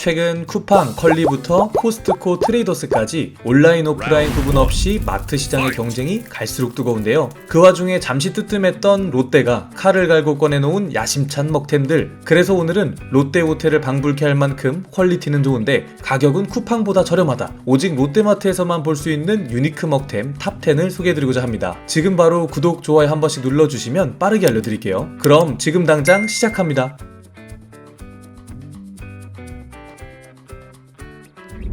최근 쿠팡, 컬리부터 코스트코, 트레이더스까지 온라인, 오프라인 구분 없이 마트 시장의 경쟁이 갈수록 뜨거운데요. 그 와중에 잠시 뜨뜸했던 롯데가 칼을 갈고 꺼내놓은 야심찬 먹템들. 그래서 오늘은 롯데 호텔을 방불케 할 만큼 퀄리티는 좋은데 가격은 쿠팡보다 저렴하다. 오직 롯데마트에서만 볼 수 있는 유니크 먹템 탑10을 소개해드리고자 합니다. 지금 바로 구독, 좋아요 한 번씩 눌러주시면 빠르게 알려드릴게요. 그럼 지금 당장 시작합니다.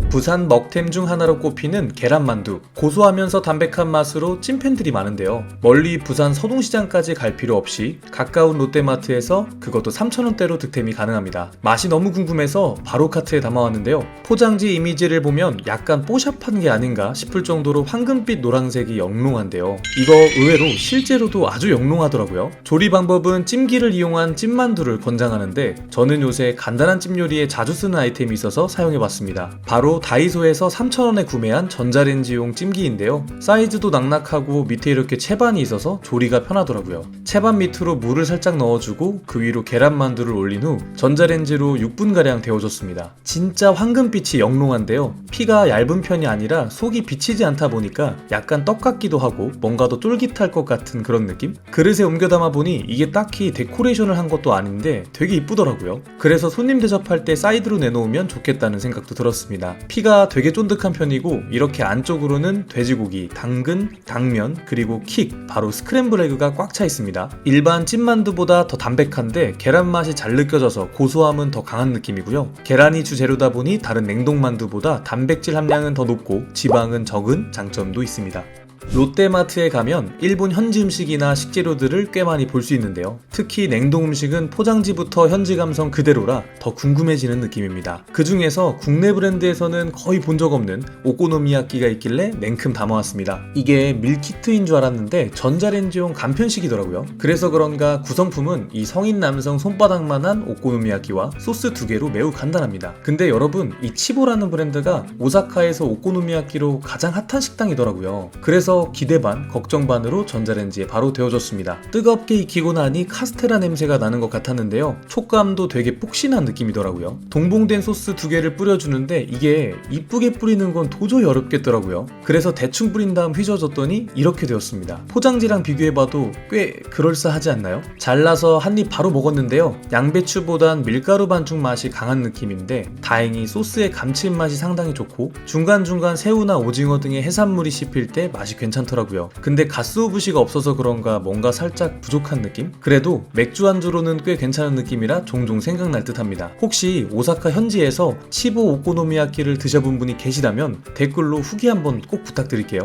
부산 먹템 중 하나로 꼽히는 계란만두. 고소하면서 담백한 맛으로 찐팬들이 많은데요. 멀리 부산 서동시장까지 갈 필요 없이 가까운 롯데마트에서 그것도 3,000원대로 득템이 가능합니다. 맛이 너무 궁금해서 바로 카트에 담아왔는데요. 포장지 이미지를 보면 약간 뽀샵한 게 아닌가 싶을 정도로 황금빛 노란색이 영롱한데요. 이거 의외로 실제로도 아주 영롱하더라고요. 조리 방법은 찜기를 이용한 찜만두를 권장하는데 저는 요새 간단한 찜 요리에 자주 쓰는 아이템이 있어서 사용해봤습니다. 바로 다이소에서 3,000원에 구매한 전자레인지용 찜기인데요. 사이즈도 낙낙하고 밑에 이렇게 채반이 있어서 조리가 편하더라고요. 채반 밑으로 물을 살짝 넣어주고 그 위로 계란만두를 올린 후 전자레인지로 6분가량 데워줬습니다. 진짜 황금빛이 영롱한데요. 피가 얇은 편이 아니라 속이 비치지 않다 보니까 약간 떡 같기도 하고 뭔가 더 쫄깃할 것 같은 그런 느낌? 그릇에 옮겨 담아 보니 이게 딱히 데코레이션을 한 것도 아닌데 되게 이쁘더라고요. 그래서 손님 대접할 때 사이드로 내놓으면 좋겠다는 생각도 들었습니다. 피가 되게 쫀득한 편이고 이렇게 안쪽으로는 돼지고기, 당근, 당면, 그리고 킥, 바로 스크램블 에그가 꽉 차 있습니다. 일반 찐만두보다 더 담백한데 계란 맛이 잘 느껴져서 고소함은 더 강한 느낌이고요. 계란이 주재료다 보니 다른 냉동만두보다 단백질 함량은 더 높고 지방은 적은 장점도 있습니다. 롯데마트에 가면 일본 현지 음식이나 식재료들을 꽤 많이 볼 수 있는데요. 특히 냉동 음식은 포장지부터 현지 감성 그대로라 더 궁금해지는 느낌입니다. 그 중에서 국내 브랜드에서는 거의 본 적 없는 오코노미야끼가 있길래 냉큼 담아왔습니다. 이게 밀키트인 줄 알았는데 전자레인지용 간편식이더라고요. 그래서 그런가 구성품은 이 성인 남성 손바닥만한 오코노미야끼와 소스 두 개로 매우 간단합니다. 근데 여러분 이 치보라는 브랜드가 오사카에서 오코노미야끼로 가장 핫한 식당이더라고요. 그래서 기대 반, 걱정 반으로 전자레인지에 바로 데워줬습니다. 뜨겁게 익히고 나니 카스테라 냄새가 나는 것 같았는데요. 촉감도 되게 폭신한 느낌이더라고요. 동봉된 소스 두 개를 뿌려주는데 이게 이쁘게 뿌리는 건 도저히 어렵겠더라고요. 그래서 대충 뿌린 다음 휘저어줬더니 이렇게 되었습니다. 포장지랑 비교해봐도 꽤 그럴싸하지 않나요? 잘라서 한 입 바로 먹었는데요. 양배추보단 밀가루 반죽 맛이 강한 느낌인데 다행히 소스의 감칠맛이 상당히 좋고 중간중간 새우나 오징어 등의 해산물이 씹힐 때 맛이 괜찮더라고요. 근데 가스오브시가 없어서 그런가 뭔가 살짝 부족한 느낌? 그래도 맥주 안주로는 꽤 괜찮은 느낌이라 종종 생각날 듯 합니다. 혹시 오사카 현지에서 치보 오코노미야끼를 드셔본 분이 계시다면 댓글로 후기 한번 꼭 부탁드릴게요.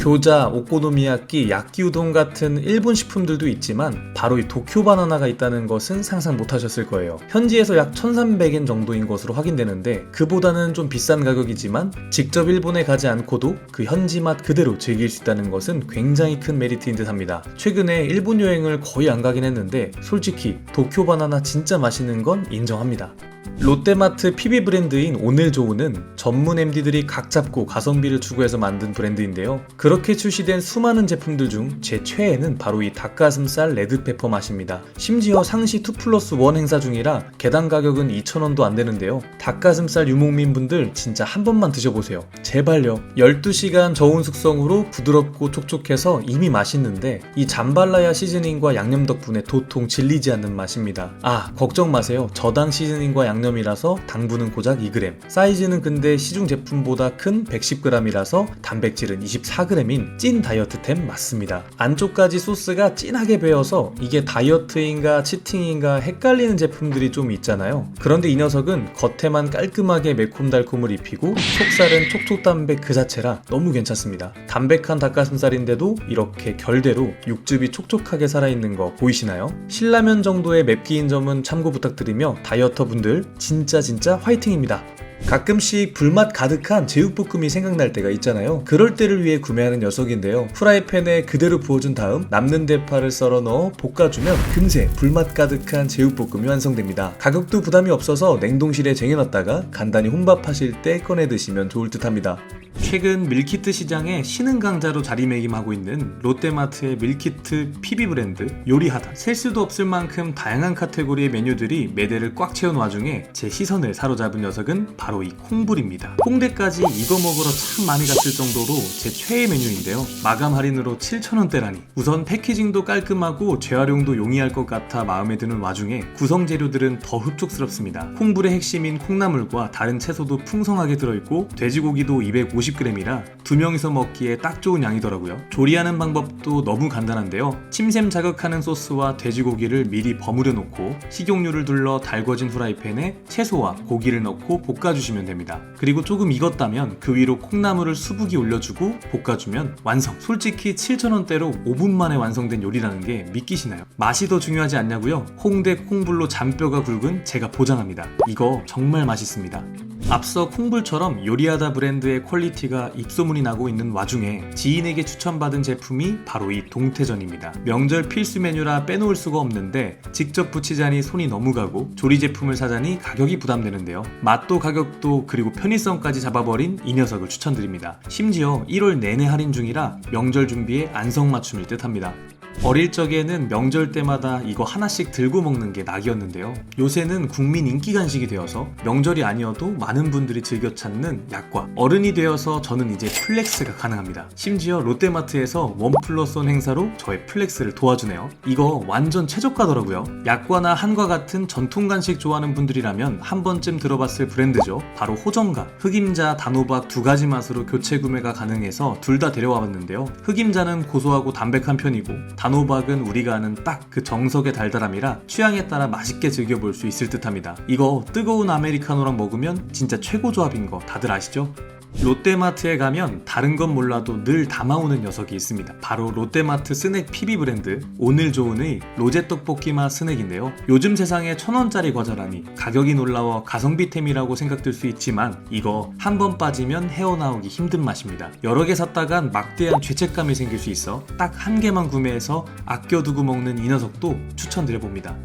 교자, 오코노미야끼, 야끼우동 같은 일본 식품들도 있지만 바로 이 도쿄 바나나가 있다는 것은 상상 못 하셨을 거예요. 현지에서 약 1300엔 정도인 것으로 확인되는데 그보다는 좀 비싼 가격이지만 직접 일본에 가지 않고도 그 현지 맛 그대로 즐길 수 있다는 것은 굉장히 큰 메리트인 듯 합니다. 최근에 일본 여행을 거의 안 가긴 했는데 솔직히 도쿄 바나나 진짜 맛있는 건 인정합니다. 롯데마트 PB 브랜드인 오늘조우는 전문 MD들이 각 잡고 가성비를 추구해서 만든 브랜드인데요. 그렇게 출시된 수많은 제품들 중 제 최애는 바로 이 닭가슴살 레드페퍼 맛입니다. 심지어 상시 2 플러스 1 행사 중이라 개당 가격은 2,000원도 안 되는데요. 닭가슴살 유목민 분들 진짜 한 번만 드셔보세요. 제발요. 12시간 저온 숙성으로 부드럽고 촉촉해서 이미 맛있는데 이 잠발라야 시즈닝과 양념 덕분에 도통 질리지 않는 맛입니다. 아, 걱정 마세요. 저당 시즈닝과 양념이라서 당분은 고작 2g. 사이즈는 근데 시중 제품보다 큰 110g이라서 단백질은 24g인 찐 다이어트템 맞습니다. 안쪽까지 소스가 진하게 배어서 이게 다이어트인가 치팅인가 헷갈리는 제품들이 좀 있잖아요. 그런데 이 녀석은 겉에만 깔끔하게 매콤달콤을 입히고 속살은 촉촉 담백 그 자체라 너무 괜찮습니다. 담백한 닭가슴살인데도 이렇게 결대로 육즙이 촉촉하게 살아있는 거 보이시나요? 신라면 정도의 맵기인 점은 참고 부탁드리며 다이어터 분들 진짜 진짜 화이팅입니다. 가끔씩 불맛 가득한 제육볶음이 생각날 때가 있잖아요. 그럴 때를 위해 구매하는 녀석인데요. 프라이팬에 그대로 부어준 다음 남는 대파를 썰어 넣어 볶아주면 금세 불맛 가득한 제육볶음이 완성됩니다. 가격도 부담이 없어서 냉동실에 쟁여놨다가 간단히 혼밥하실 때 꺼내 드시면 좋을 듯 합니다. 최근 밀키트 시장에 신흥 강자로 자리매김하고 있는 롯데마트의 밀키트 PB 브랜드 요리하다 셀 수도 없을 만큼 다양한 카테고리의 메뉴들이 매대를 꽉 채운 와중에 제 시선을 사로잡은 녀석은 바로 이 콩불입니다. 홍대까지 이거 먹으러 참 많이 갔을 정도로 제 최애 메뉴인데요. 마감 할인으로 7,000원대라니 우선 패키징도 깔끔하고 재활용도 용이할 것 같아 마음에 드는 와중에 구성 재료들은 더 흡족스럽습니다. 콩불의 핵심인 콩나물과 다른 채소도 풍성하게 들어있고 돼지고기도 250g이라 두 명이서 먹기에 딱 좋은 양이더라고요. 조리하는 방법도 너무 간단한데요. 침샘 자극하는 소스와 돼지고기를 미리 버무려 놓고 식용유를 둘러 달궈진 후라이팬에 채소와 고기를 넣고 볶아주시면 됩니다. 그리고 조금 익었다면 그 위로 콩나물을 수북이 올려주고 볶아주면 완성. 솔직히 7,000원대로 5분 만에 완성된 요리라는 게 믿기시나요? 맛이 더 중요하지 않냐고요? 홍대 콩불로 잔뼈가 굵은 제가 보장합니다. 이거 정말 맛있습니다. 앞서 콩불처럼 요리하다 브랜드의 퀄리티가 입소문이 나고 있는 와중에 지인에게 추천받은 제품이 바로 이 동태전입니다. 명절 필수 메뉴라 빼놓을 수가 없는데 직접 부치자니 손이 너무 가고 조리 제품을 사자니 가격이 부담되는데요. 맛도 가격도 그리고 편의성까지 잡아버린 이 녀석을 추천드립니다. 심지어 1월 내내 할인 중이라 명절 준비에 안성맞춤일 듯 합니다. 어릴 적에는 명절 때마다 이거 하나씩 들고 먹는 게 낙이었는데요. 요새는 국민 인기 간식이 되어서 명절이 아니어도 많은 분들이 즐겨 찾는 약과 어른이 되어서 저는 이제 플렉스가 가능합니다. 심지어 롯데마트에서 원 플러스 원 행사로 저의 플렉스를 도와주네요. 이거 완전 최저가더라고요. 약과나 한과 같은 전통 간식 좋아하는 분들이라면 한 번쯤 들어봤을 브랜드죠. 바로 호정가, 흑임자, 단호박 두 가지 맛으로 교체 구매가 가능해서 둘 다 데려와 봤는데요. 흑임자는 고소하고 담백한 편이고 단호박은 우리가 아는 딱 그 정석의 달달함이라 취향에 따라 맛있게 즐겨볼 수 있을 듯합니다. 이거 뜨거운 아메리카노랑 먹으면 진짜 최고 조합인 거 다들 아시죠? 롯데마트에 가면 다른 건 몰라도 늘 담아오는 녀석이 있습니다. 바로 롯데마트 스낵 PB 브랜드 오늘 좋은의 로제 떡볶이 맛 스낵인데요. 요즘 세상에 천 원짜리 과자라니 가격이 놀라워 가성비템이라고 생각될 수 있지만 이거 한 번 빠지면 헤어나오기 힘든 맛입니다. 여러 개 샀다간 막대한 죄책감이 생길 수 있어 딱 한 개만 구매해서 아껴두고 먹는 이 녀석도 추천드려봅니다.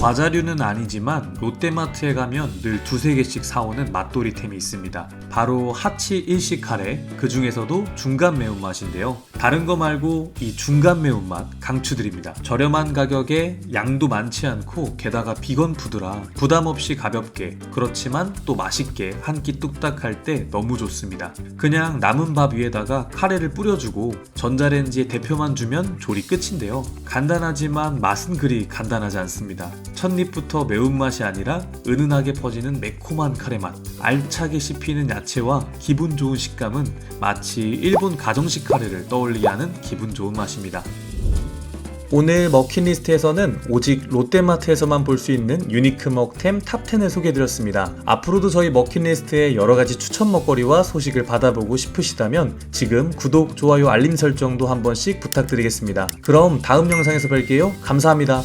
과자류는 아니지만 롯데마트에 가면 늘 두세 개씩 사오는 맛돌이템이 있습니다. 바로 하치 일식 카레, 그 중에서도 중간 매운맛인데요. 다른 거 말고 이 중간 매운맛 강추드립니다. 저렴한 가격에 양도 많지 않고 게다가 비건 푸드라 부담 없이 가볍게 그렇지만 또 맛있게 한 끼 뚝딱 할 때 너무 좋습니다. 그냥 남은 밥 위에다가 카레를 뿌려주고 전자레인지에 대표만 주면 조리 끝인데요. 간단하지만 맛은 그리 간단하지 않습니다. 첫입부터 매운맛이 아니라 은은하게 퍼지는 매콤한 카레 맛, 알차게 씹히는 야 채와 기분 좋은 식감은 마치 일본 가정식 카레를 떠올리게 하는 기분 좋은 맛입니다. 오늘 먹힌리스트에서는 오직 롯데마트에서만 볼 수 있는 유니크 먹템 탑10을 소개해드렸습니다. 앞으로도 저희 먹힌리스트에 여러가지 추천 먹거리와 소식을 받아보고 싶으시다면 지금 구독, 좋아요, 알림 설정도 한 번씩 부탁드리겠습니다. 그럼 다음 영상에서 뵐게요. 감사합니다.